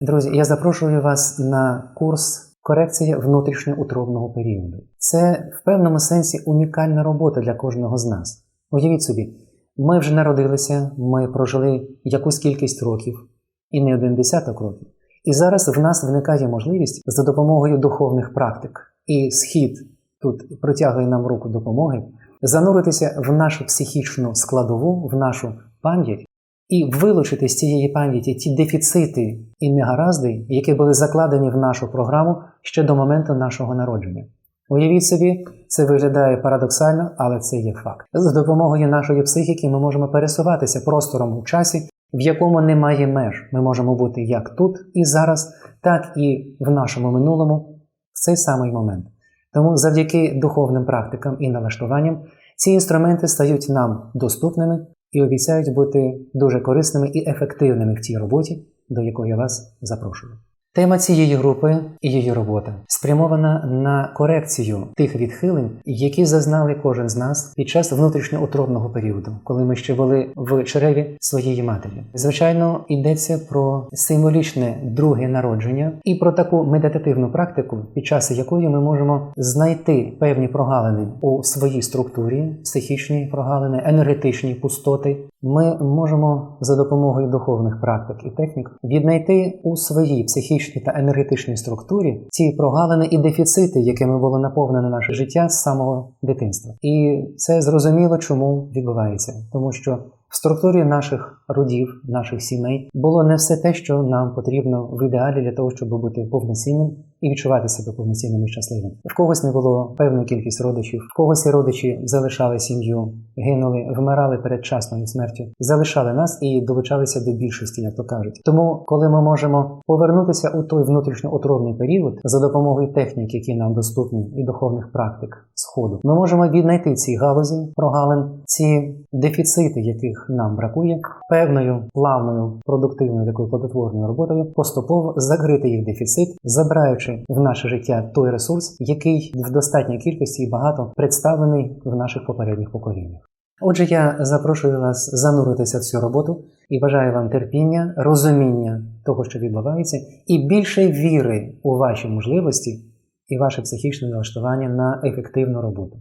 Друзі, я запрошую вас на курс корекція внутрішньоутробного періоду. Це в певному сенсі унікальна робота для кожного з нас. Уявіть собі, ми вже народилися, ми прожили якусь кількість років, і не один десяток років. І зараз в нас виникає можливість за допомогою духовних практик і схід тут протягує нам руку допомоги, зануритися в нашу психічну складову, в нашу пам'ять і вилучити з цієї пам'яті ті дефіцити і негаразди, які були закладені в нашу програму ще до моменту нашого народження. Уявіть собі, це виглядає парадоксально, але це є факт. З допомогою нашої психіки ми можемо пересуватися простором у часі, в якому немає меж. Ми можемо бути як тут і зараз, так і в нашому минулому в цей самий момент. Тому завдяки духовним практикам і налаштуванням ці інструменти стають нам доступними і обіцяють бути дуже корисними і ефективними в тій роботі, до якої я вас запрошую. Тема цієї групи і її робота спрямована на корекцію тих відхилень, які зазнали кожен з нас під час внутрішньоутробного періоду, коли ми ще були в череві своєї матері. Звичайно, йдеться про символічне друге народження і про таку медитативну практику, під час якої ми можемо знайти певні прогалини у своїй структурі, психічні прогалини, енергетичні пустоти. Ми можемо за допомогою духовних практик і технік віднайти у своїй психічній та енергетичній структурі ці прогалини і дефіцити, якими було наповнене наше життя з самого дитинства. І це зрозуміло, чому відбувається, тому що в структурі наших родів, наших сімей було не все те, що нам потрібно в ідеалі для того, щоб бути повноцінним і відчувати себе повноцінним і щасливим. В когось не було певної кількість родичів, в когось ці родичі залишали сім'ю, гинули, вмирали передчасною смертю, залишали нас і долучалися до більшості, як то кажуть. Тому, коли ми можемо повернутися у той внутрішньоутробний період за допомогою технік, які нам доступні, і духовних практик сходу, ми можемо віднайти ці галузі прогалин, ці дефіцити, яких нам бракує, певною плавною, продуктивною такою плодотворною роботою, поступово закрити їх дефіцит, забираючи в наше життя той ресурс, який в достатній кількості і багато представлений в наших попередніх поколіннях. Отже, я запрошую вас зануритися в цю роботу і бажаю вам терпіння, розуміння того, що відбувається, і більше віри у ваші можливості і ваше психічне налаштування на ефективну роботу.